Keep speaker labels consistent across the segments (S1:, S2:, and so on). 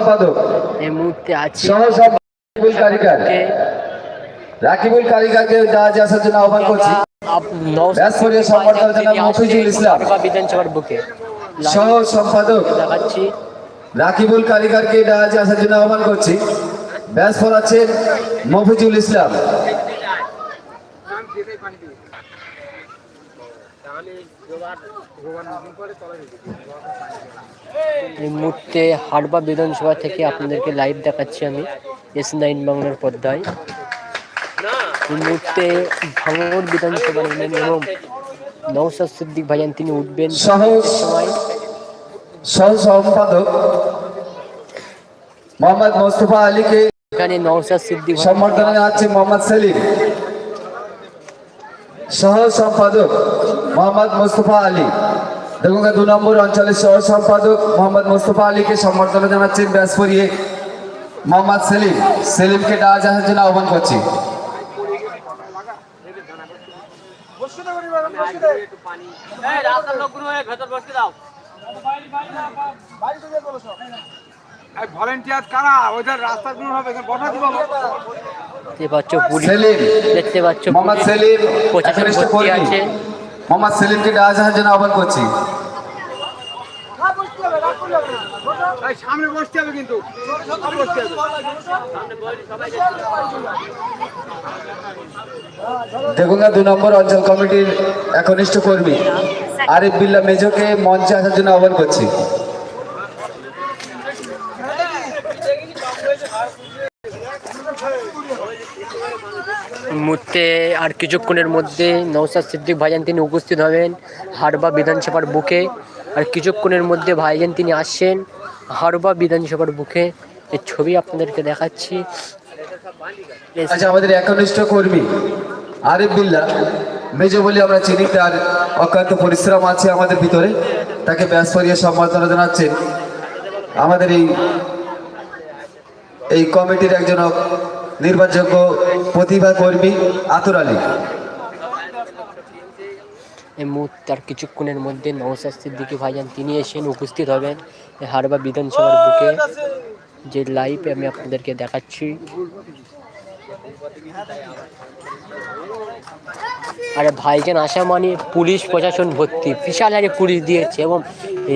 S1: সম্পাদক।
S2: এই মুহূর্তে আছি।
S1: সহ কারিগর রাকিবুল কারিগরকে জাহাজে আসার জন্য আহ্বান করছি জনাব মফিজুল ইসলাম।
S2: বিধানসভার বুকে।
S1: সহ সম্পাদক।
S2: দেখাচ্ছি।
S1: রাকিবুল কারিগরকে জাহাজে আসার জন্য আহ্বান করছি ব্যাস পড়াচ্ছেন মফিজুল ইসলাম।
S2: এই মুহূর্তে হাড়বা বিধানসভা থেকে আপনাদেরকে লাইভ দেখাচ্ছি আমি এস নাইন বাংলার পর্দায়। এই মুহূর্তে ভাঙর বিধানসভা নিলেন এবং নৌসাদ সিদ্দিক ভাইজান তিনি উঠবেন। সময়
S1: সহ সম্পাদক মোহাম্মদ মোস্তফা আলীকে
S2: এখানে নৌসাদ সিদ্দিক
S1: সম্বর্ধনা জানাচ্ছে মোহাম্মদ সেলিম। সহ সম্পাদক মোহাম্মদ মোস্তফা আলী। দেখুন দু নম্বর অঞ্চলের সহ সম্পাদক মোহাম্মদ মোস্তফা আলীকে সম্বর্ধনা জানাচ্ছেন ব্যাসপরিয়ে মোহাম্মদ সেলিম। সেলিমকে ডাজ আসার জন্য আহ্বান করছি।
S3: ভলেন্টিয়ার কারা? ওদের রাস্তাগুলো হবে বসা দিব
S2: দেখতে পাচ্ছ পুলিশ
S1: সেলিম
S2: দেখতে পাচ্ছ
S1: মোহাম্মদ সেলিম
S2: প্রশাসন। আছে।
S1: মোহাম্মদ সেলিমকে ডাজ আসার জন্য আহ্বান করছি।
S3: এই সামনে বসতে হবে কিন্তু। সামনে বসতে হবে।
S1: দু নম্বর অঞ্চল কমিটির একনিষ্ঠ কর্মী আরিফ বিল্লা মেজোকে মঞ্চে আসার জন্য আহ্বান করছি।
S2: মুহূর্তে আর কিছুক্ষণের মধ্যে নৌসাদ সিদ্দিক ভাইজান তিনি উপস্থিত হবেন হাড়বা বিধানসভার বুকে। আর কিছুক্ষণের মধ্যে ভাইজান তিনি আসছেন। হাড়বা বিধানসভার বুকে এর ছবি আপনাদেরকে দেখাচ্ছি।
S1: আচ্ছা আমাদের একনিষ্ঠ কর্মী আরিফ বিল্লা, মেজো বলে আমরা চিনি, তার অক্লান্ত পরিশ্রম আছে আমাদের ভিতরে। তাকে ব্যাস পরিয়ে সম্বর্ধনা জানাচ্ছেন আমাদের এই এই কমিটির একজন নির্ভরযোগ্য প্রতিভা কর্মী আতুর আলী।
S2: এই মুহূর্তে আর কিছুক্ষণের মধ্যে নৌসাদ দিকে ভাইজান তিনি এসেন উপস্থিত হবেন হাড়বা বিধানসভার বুকে যে লাইভ আমি আপনাদেরকে দেখাচ্ছি। আরে ভাইজান আসা মানে পুলিশ প্রশাসন ভর্তি। বিশাল হারে পুলিশ দিয়েছে এবং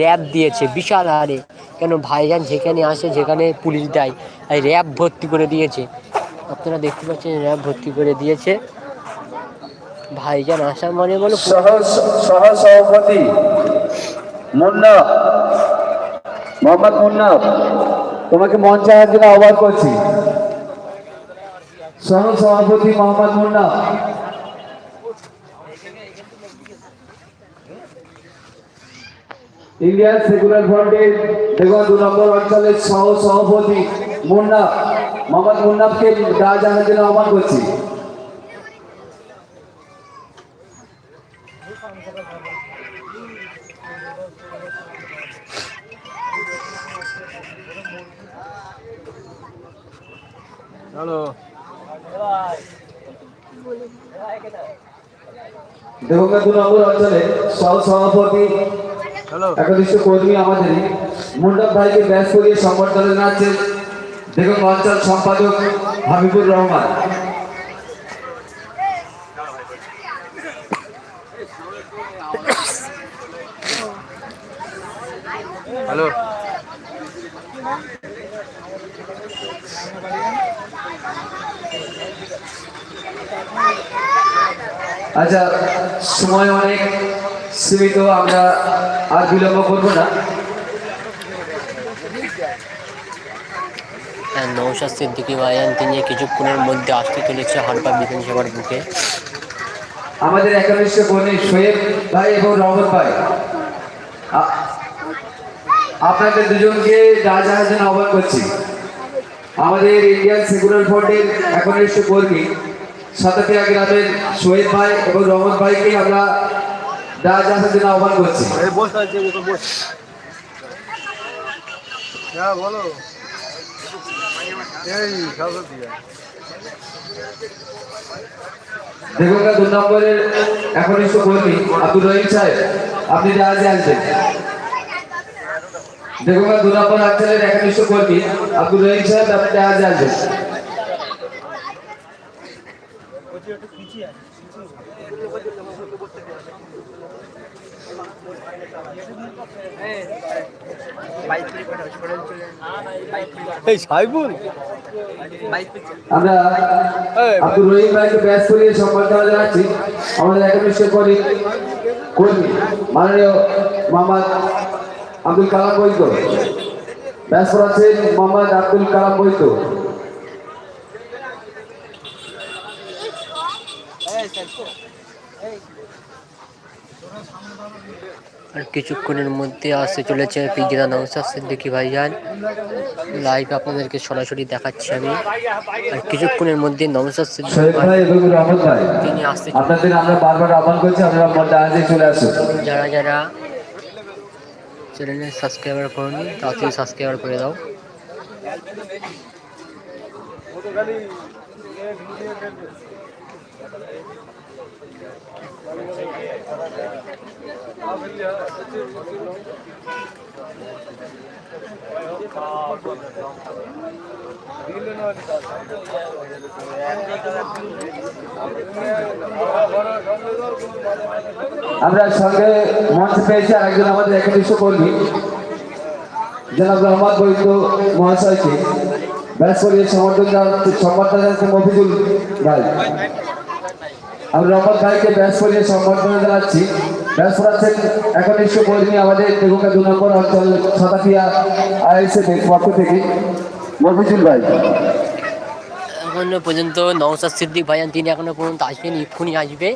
S2: র্যাব দিয়েছে, বিশাল হারে। কেন ভাইজান যেখানে আসে, যেখানে পুলিশ দেয় আর র্যাব ভর্তি করে দিয়েছে। আপনারা দেখতে পাচ্ছেন, র্যাব ভর্তি করে দিয়েছে। ভাইজান আসা মানে বলো
S1: সহ সভাপতি মুন্না মোহাম্মদ মুন্না তোমাকে মঞ্চে আসার জন্য আহ্বান করছি। সহ সভাপতি মোহাম্মদ মুন্না ইন্ডিয়ান সেকুলার ফ্রন্টের দেখুন, দু নম্বর অঞ্চলের সহ সভাপতি মুন্না মোহাম্মদ মুন্নাকে রাজ আসার জন্য আহ্বান করছি। দেবঙ্গা দু নম্বর অঞ্চলে সহ সভাপতি একনিষ্ঠ কর্মী আমাদের মুন্ডাপ ভাইকে ব্যাস করিয়ে সম্বর্ধনা জানাচ্ছেন দেবঙ্গা অঞ্চল সম্পাদক হাবিবুর রহমান।
S3: হ্যালো
S1: আচ্ছা সময় অনেক সীমিত আমরা আর বিলম্ব করব না।
S2: হ্যাঁ, নৌশাদ সিদ্দিকি ভাইজান তিনি কিছুক্ষণের মধ্যে আসতে চলেছে হাড়বা বিধানসভার বুকে।
S1: আমাদের একনিষ্ঠ কর্মী শোয়েব ভাই এবং রহমত ভাই। আপনাদের দুজনকে রাজহাঁসের জন্য আহ্বান করছি। আমাদের ইন্ডিয়ান সেকুলার ফ্রন্টের একনিষ্ঠ কর্মী সাতাতিয়া গ্রামের শোয়েব ভাই এবং রহমত ভাইকে আমরা রাজহাঁসের জন্য আহ্বান করছি।
S3: হ্যাঁ বলো। এই সরস্বতী
S1: দেখুন দু নম্বরের একনিষ্ঠ কর্মী আব্দুর রহিম সাহেব আপনি জাহাজে আসবেন দেখুন দু নম্বর অঞ্চলের একনিষ্ঠ কর্মী আব্দুল রহিম সাহেব আপনি জাহাজে আসবেন
S3: এই সাইবুল
S1: আমরা আব্দুল রহিম ভাইকে ব্যাস করিয়ে সম্বর্ধনা জানাচ্ছি। আমাদের একনিষ্ঠ কর্মী কর্মী মাননীয় মোহাম্মদ আব্দুল কালাম বৈদ্য। ব্যাস করাচ্ছেন মোহাম্মদ আব্দুল কালাম বৈদ্য।
S2: আর কিছুক্ষণের মধ্যে আসতে চলেছে পিজিরা নৌসাদ সিদ্দিকি ভাইজান। লাইভ আপনাদেরকে সরাসরি দেখাচ্ছি আমি। আর কিছুক্ষণের মধ্যে সিদ্দিকি ভাই তিনি আসতে
S1: আপনাদের আমরা বারবার আহ্বান করছি আপনারা জাহাজে চলে আসুন।
S2: যারা যারা চ্যানেলে সাবস্ক্রাইবার করনি তাড়াতাড়ি সাবস্ক্রাইবার করে দাও।
S1: আমরা সঙ্গে মঞ্চ পেয়েছি আরেকজন আমাদের একনিষ্ঠ কর্মী। জনাব রহমত বৈদ্য মহাশয়কে ব্যাস করিয়ে সমর্থন সম্বর্ধনা মফিজুল ভাই। আমরা রহমত ভাইকে ব্যাস করিয়ে সম্বর্ধনা জানাচ্ছি। ব্যাস করাচ্ছেন একনিষ্ঠ কর্মী আমাদের দেগুকা দু নম্বর অঞ্চল সাতাফিয়া আইএসএফ পক্ষ থেকে। মফিজুল ভাই।
S2: এখনও পর্যন্ত নওসাদ সিদ্দিক ভাইজান তিনি এখনও পর্যন্ত আসবেন এক্ষুনি আসবে।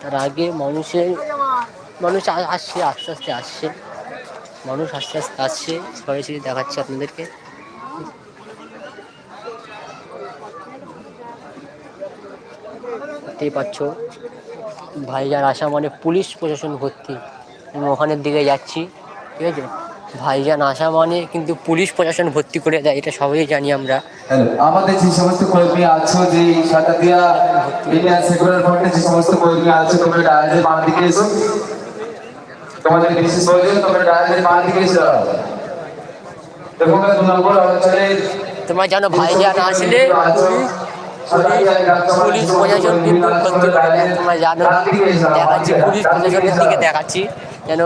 S2: তার আগে মানুষের, মানুষ আসছে, আস্তে আস্তে আসছে। মানুষ আস্তে আস্তে আসছে। সরাসরি দেখাচ্ছে আপনাদেরকে। দেখতেই পাচ্ছ। ভাইজান আসা মানে পুলিশ প্রশাসন ভর্তি। আমি ওখানের দিকে যাচ্ছি ঠিক আছে? ভাইজান আসা মানে কিন্তু পুলিশ প্রশাসন ভর্তি করে দেয় এটা সবাই জানি আমরা।
S1: আমাদের যে সমস্ত কর্মী আছো যে সাতাতিয়া ইন্ডিয়ান সেকুলার ফ্রন্টে যে সমস্ত কর্মী আছো তোমরা ডায়াজের বাঁ দিকে এসো। তোমাদের বিশেষ প্রয়োজন তোমরা ডায়াজের বাঁ দিকে এসে। দেখো নম্বর অঞ্চলের
S2: তোমরা জানো ভাইজান আসলে পুলিশ প্রশাসন কিন্তু তোমরা জানো দেখাচ্ছি। পুলিশ প্রশাসনের দিকে দেখাচ্ছি। যেন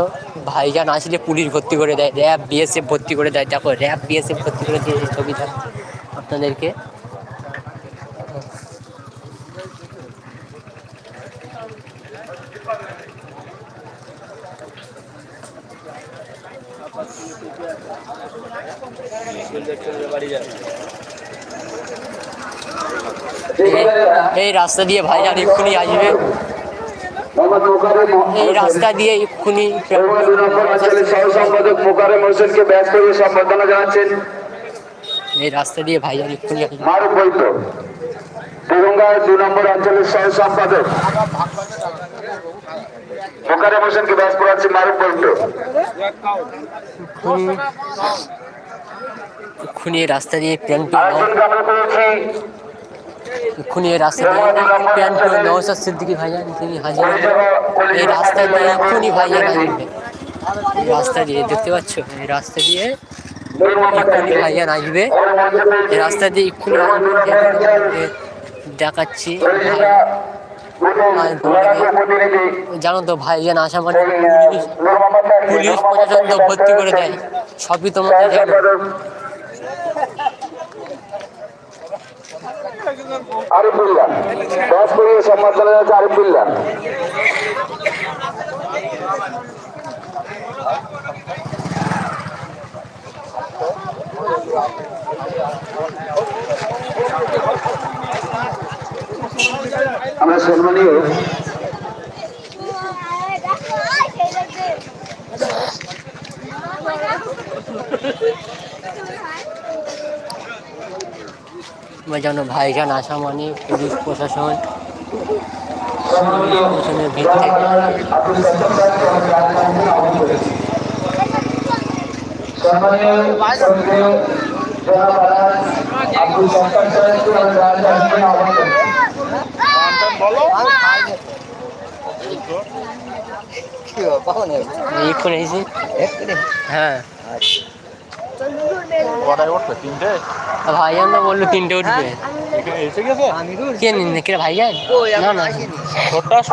S2: ভাইজান আসলে পুলিশ ভর্তি করে দেয় র্যাব বিএসএফ ভর্তি করে দেয়। দেখো র্যাব বিএসএফ ভর্তি করে দিয়েছে ছবিটা আপনাদেরকে এই রাস্তা দিয়ে ভাইজান এক্ষুনি আসবে। এই রাস্তা দিয়ে এক্ষুনি এই রাস্তা দিয়ে ভাইজান এক্ষুনি
S4: নম্বর অঞ্চলের সম্পাদক
S2: এই রাস্তা দিয়ে
S4: পেয়েছি
S2: এক্ষুনি এই রাস্তা দিয়ে প্যান্ট নওসাদ সিদ্দিকি ভাইজান তিনি হাজির এই রাস্তা দিয়ে এক্ষুনি এই রাস্তা দিয়ে, দেখতে পাচ্ছ? এই রাস্তা দিয়ে এক্ষুনি ভাইজান আসবে এই রাস্তা দিয়ে এক্ষুনি দেখাচ্ছি। জানো তো ভাইজান আসা মানে পুলিশ প্রশাসন তো ভর্তি করে দেয়। সবই তোমরা জানো
S4: আরিফুল্লাহ ব্যাস করিয়ে সম্বর্ধনা জানাচ্ছে আরিফুল্লাহ আমরা সম্মানীয়
S2: জানো ভাইজান আসা মানে পুলিশ প্রশাসন প্রশাসনের ভিড় থেকে
S1: আব্দুল সাত্তার
S2: হ্যাঁ ভাইজান তো বলল তিনটে উঠবে। কে নিন কে ভাইজান না না।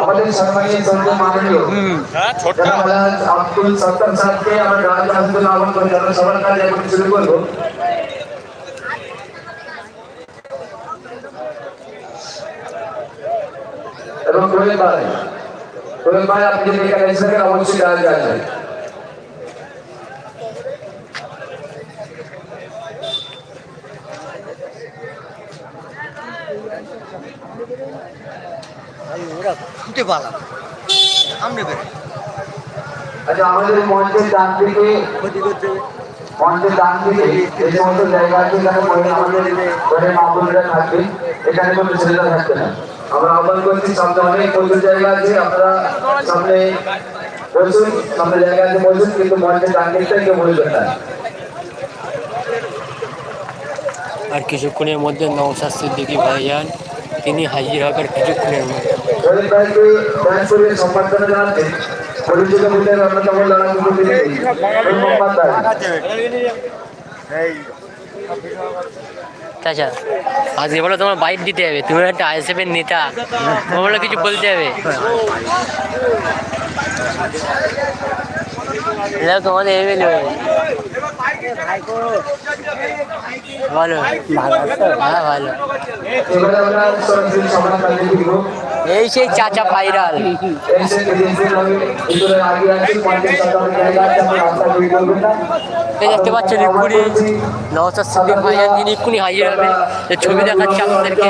S1: আমাদের সম্মানীয় সন্ধ্যা মাননীয় আব্দুল সত্তার সাহেবকে আমরা রাজা আব্দুল আহ্বান করে আমরা সবার কাজে এখন শুরু করব। এবং কোয়েল ভাই। কোয়েল ভাই আপনি যদি এখানে এসে অবশ্যই রাজা আসবেন আচ্ছা আমাদের মঞ্চের ডান দিকে মঞ্চের ডান দিকে যে সমস্ত জায়গা আছে এখানে আমাদের ঘরে মাহবুবরা থাকবে। এখানে কোনো ছেলেরা থাকবে না। আমরা আহ্বান করছি সামনে অনেক প্রচুর জায়গা আছে আপনারা সামনে বসুন সামনে জায়গা আছে বসুন কিন্তু মঞ্চের ডান দিকটা কেউ বলবেন না।
S2: আর কিছুক্ষণের মধ্যে নৌসাদ সিদ্দিকি ভাইজান তিনি হাজির হবেন কিছুক্ষণের মধ্যে
S1: পরিচিত মূল্যের অন্যতম
S2: আচ্ছা আজকে বলো তোমার বাইক দিতে হবে তুমি একটা আইএসএফের নেতা। তোমার কিছু বলতে হবে। হ্যাঁ এই সেই চাচা ভাইরাল দেখতে পাচ্ছেন এক্ষুনি নওসাদ সিদ্দিক ভাইজান যিনি এক্ষুনি হাজির হবে ছবি দেখাচ্ছে আপনাদেরকে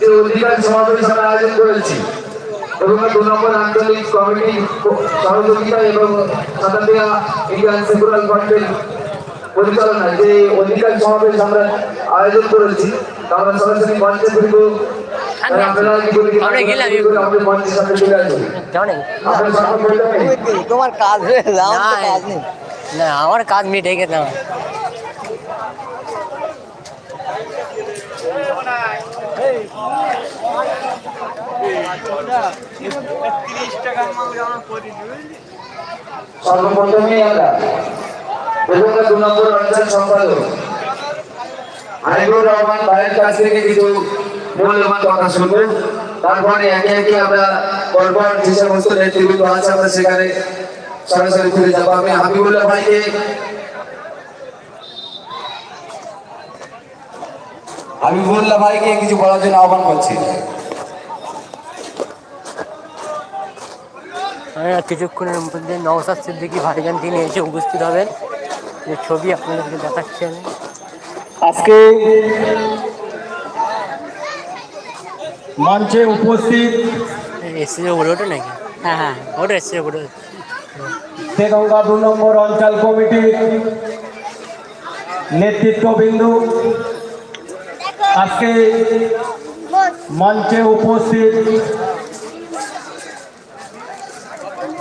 S1: যে অধিকার সমাবেশ আমরা আয়োজন করেছি। এবং দু নম্বর আঞ্চলিক কমিটি সহযোগিতা এবং সাতান্দিয়া ইন্ডিয়ান সেকুলার ফ্রন্টের পরিচালনায় যে অধিকার সমাবেশ আমরা আয়োজন করেছি আমরা সরাসরি মঞ্চে ফিরব?
S5: তোমার কাজ আমার কাজ নেই।
S2: না আমার কাজ মিটে গেছে
S1: সর্বপ্রথমে আমরা দু নম্বর অঞ্চল সম্পাদক রহমান ভাইয়ের কাছ থেকে কিছু মূল্যবান কথা শুনব। তারপরে একে একে আমরা যে সমস্ত নেতৃবৃন্দ আছে, আমরা সেখানে সরাসরি ফিরে যাব। আমি হাবিবুল্লাহ ভাইকে হাবিবুল্লাহ ভাইকে কিছু বলার জন্য আহ্বান করছি।
S2: কিছুক্ষণের মধ্যে নওসাদ সিদ্দিকি ভাইজান তিনি এসে উপস্থিত হবেন। যে ছবি আপনাদেরকে দেখাচ্ছি আমি।
S6: আজকে মঞ্চে উপস্থিত
S2: এসে বলে ওঠে নাকি? হ্যাঁ হ্যাঁ ওটা এসে বলে
S6: তেগঙ্গা দু নম্বর অঞ্চল কমিটির নেতৃত্ববৃন্দ আজকে মঞ্চে উপস্থিত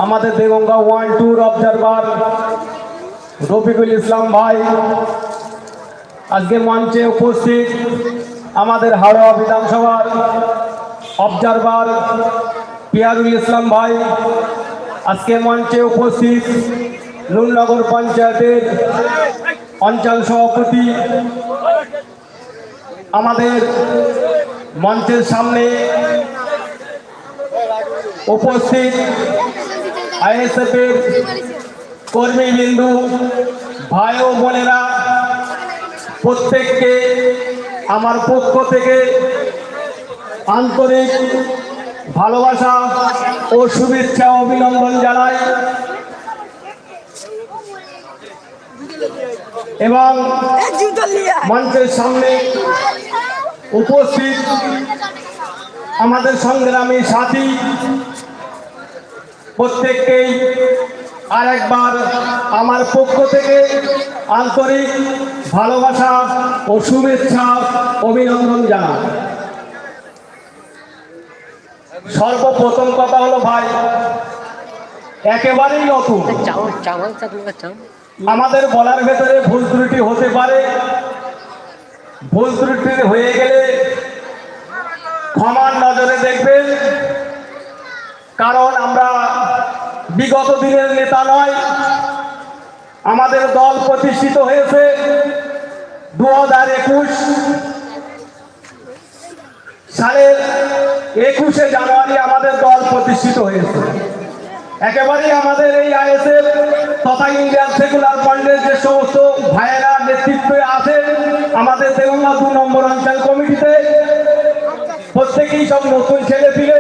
S6: আমাদের দেগঙ্গা ওয়ান টুর অবজারভার রফিকুল ইসলাম ভাই, আজকে মঞ্চে উপস্থিত আমাদের হাওড়া বিধানসভার অবজারভার পিয়ারুল ইসলাম ভাই, আজকে মঞ্চে উপস্থিত নুরনগর পঞ্চায়েতের অঞ্চল সভাপতি, আমাদের মঞ্চের সামনে উপস্থিত আইএসএফের কর্মীবৃন্দু ভাই ও বোনেরা, প্রত্যেককে আমার পক্ষ থেকে আন্তরিক ভালোবাসা ও শুভেচ্ছা অভিনন্দন জানাই। এবং মঞ্চের সামনে উপস্থিত আমাদের সংগ্রামী সাথী প্রত্যেককেই আর একবার আমার পক্ষ থেকে আন্তরিক ভালোবাসা ও শুভেচ্ছা, অভিনন্দন জানাই। সর্বপ্রথম কথা হলো, ভাই, একেবারেই নতুন। আমাদের বলার ভেতরে ভুল ত্রুটি হতে পারে। ভুল ত্রুটি হয়ে গেলে ক্ষমার নজরে দেখবেন। কারণ আমরা বিগত দিনের নেতা নয়, আমাদের দল প্রতিষ্ঠিত হয়েছে দু হাজার একুশ সালের একুশে জানুয়ারি আমাদের দল প্রতিষ্ঠিত হয়েছে একেবারেই আমাদের এই আইএসএফ তথা ইন্ডিয়ান সেকুলার ফ্রন্টের যে সমস্ত ভাইয়েরা নেতৃত্বে আছেন, আমাদের দেওয়া দু নম্বর অঞ্চল কমিটিতে প্রত্যেকেই সব নতুন ছেলে পিলে.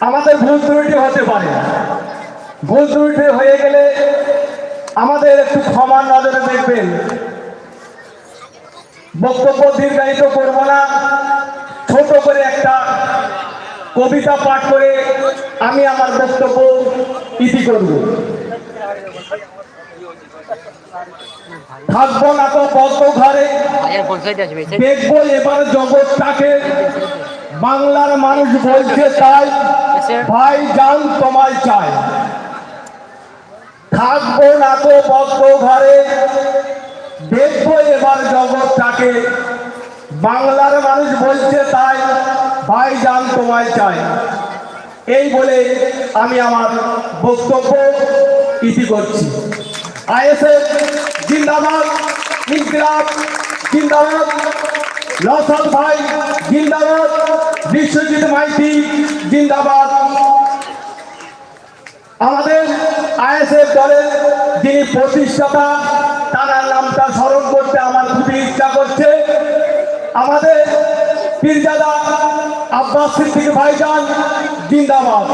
S6: আমাদের ভুল ত্রুটি হতে পারে। ভুল ত্রুটি হয়ে গেলে আমাদের একটু ক্ষমার নজরে দেখবেন। বক্তব্য দীর্ঘায়িত করব না। ছোট করে একটা কবিতা পাঠ করে আমি আমার বক্তব্য ইতি করব। থাকব না তো বদ্ধ ঘরে। দেখব এবার জগৎটাকে। বাংলার মানুষ বলছে তাই। ভাই জান তোমায় চাই থাকব না তো বদ্ধ ঘরে, দেখব এবার জগৎটাকে। বাংলার মানুষ বলছে তাই, ভাই জান তোমায় চাই এই বলে আমি আমার বক্তব্য ইতি করছি। আইএসএফ জিন্দাবাদ, ইনকিলাব জিন্দাবাদ লসন ভাই জিন্দাবাদ। বিশ্বজিৎ মাইতি, জিন্দাবাদ। আমাদের আইএসএফ দলের যিনি প্রতিষ্ঠাতা, তার নামটা স্মরণ করতে আমার খুবই ইচ্ছা করছে। আমাদের পীরজাদা আব্বাস সিদ্দিক ভাইজান, জিন্দাবাদ।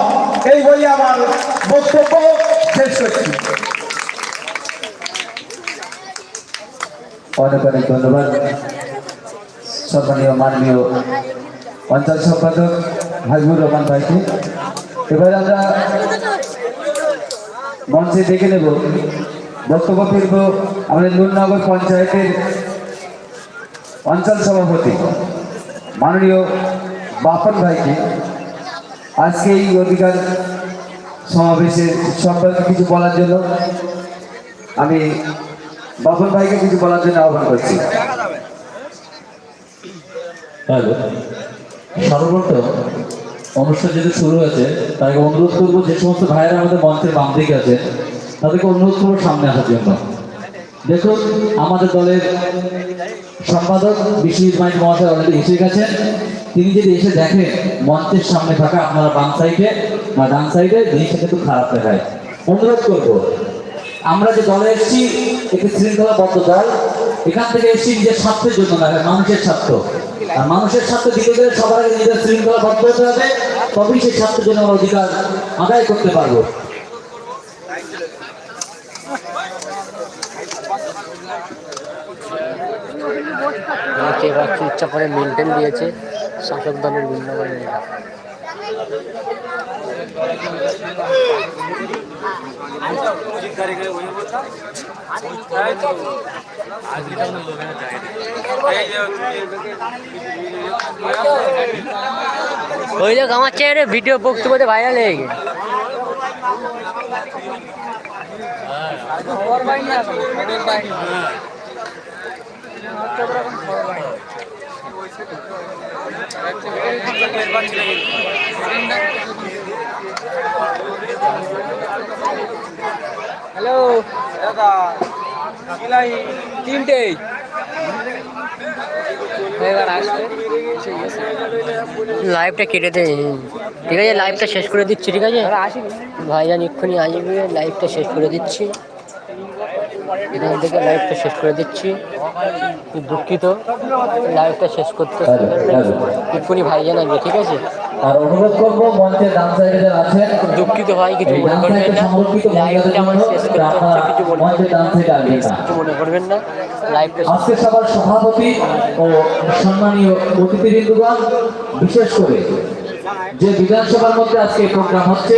S6: এই বলে আমার বক্তব্য শেষ করছি।
S1: অনেক অনেক ধন্যবাদ। সম্মানীয়, মাননীয় অঞ্চল সম্পাদক হাবিবুর রহমান ভাইকে। এবার আমরা মঞ্চে দেখে নেব, বক্তব্য ফিরব আমাদের নুরনগর পঞ্চায়েতের অঞ্চল সভাপতি, মাননীয় বাপন ভাইকে। আজকে এই অধিকার সমাবেশে সম্পর্কে কিছু বলার জন্য আমি বাপন ভাইকে কিছু বলার জন্য আহ্বান করছি।
S7: হ্যালো। সর্বপ্রথম অনুষ্ঠান যেহেতু শুরু হয়েছে তাকে অনুরোধ করব যে সমস্ত ভাইয়েরা আমাদের মঞ্চের বাম দিকে আছে, তাদেরকে অনুরোধ করব সামনে আসার জন্য। দেখুন, আমাদের দলের সম্পাদক বিশ্বজিৎ মাইক মহাশয় অলরেডি এসে গেছেন। তিনি যদি এসে দেখেন মঞ্চের সামনে থাকা আপনারা বাম সাইডে বা ডান সাইডে জিনিসটা কিন্তু খারাপ দেখায়। অনুরোধ করব, আমরা যে দলে এসেছি একটি শৃঙ্খলাবদ্ধ দল, এখান থেকে এসেছি নিজের স্বার্থের জন্য না, মানুষের স্বার্থ। আর মানুষের স্বার্থ দিতে গেলে সবার আগে নিজের শৃঙ্খলাবদ্ধ হতে হবে তবেই সেই স্বার্থের জন্য আমরা অধিকার আদায় করতে পারব।
S2: আমাকে এবার কি ইচ্ছা করে মেনটেন দিয়েছে শাসক দলের ভিন্নবাহিনী দেখ আমার চেয়ারে ভিডিও বক্তব্যতে ভাইরাল হয়ে গেছে। হ্যালো
S3: দাদা কিলাই তিনটেই
S2: এবার লাইভটা কেটে দে। ঠিক আছে লাইভটা শেষ করে দিচ্ছি ঠিক আছে? ভাইজান এক্ষুনি আসবে লাইভটা শেষ করে দিচ্ছি। এখান থেকে লাইভটা শেষ করে দিচ্ছি। দুঃখিত। লাইভটা শেষ করতে
S7: হ্যালো, হ্যালো।
S2: এক্ষুনি ভাইজান আসবে ঠিক আছে?
S7: আর অনুরোধ করব মঞ্চের ডান সাইডে যারা আছেন
S2: দুঃখিত হয় কিছু মনে করবেন না। লাইভটা আমার শেষ করতে হচ্ছে কিছু মনে মঞ্চে
S7: ডান সাইডে আসবেন
S2: কিছু মনে করবেন না। লাইভটা
S7: আজকে সবার সভাপতি ও সম্মানীয় অতিথিবৃন্দগণ বিশেষ করে যে বিধানসভার মধ্যে আজকে প্রোগ্রাম হচ্ছে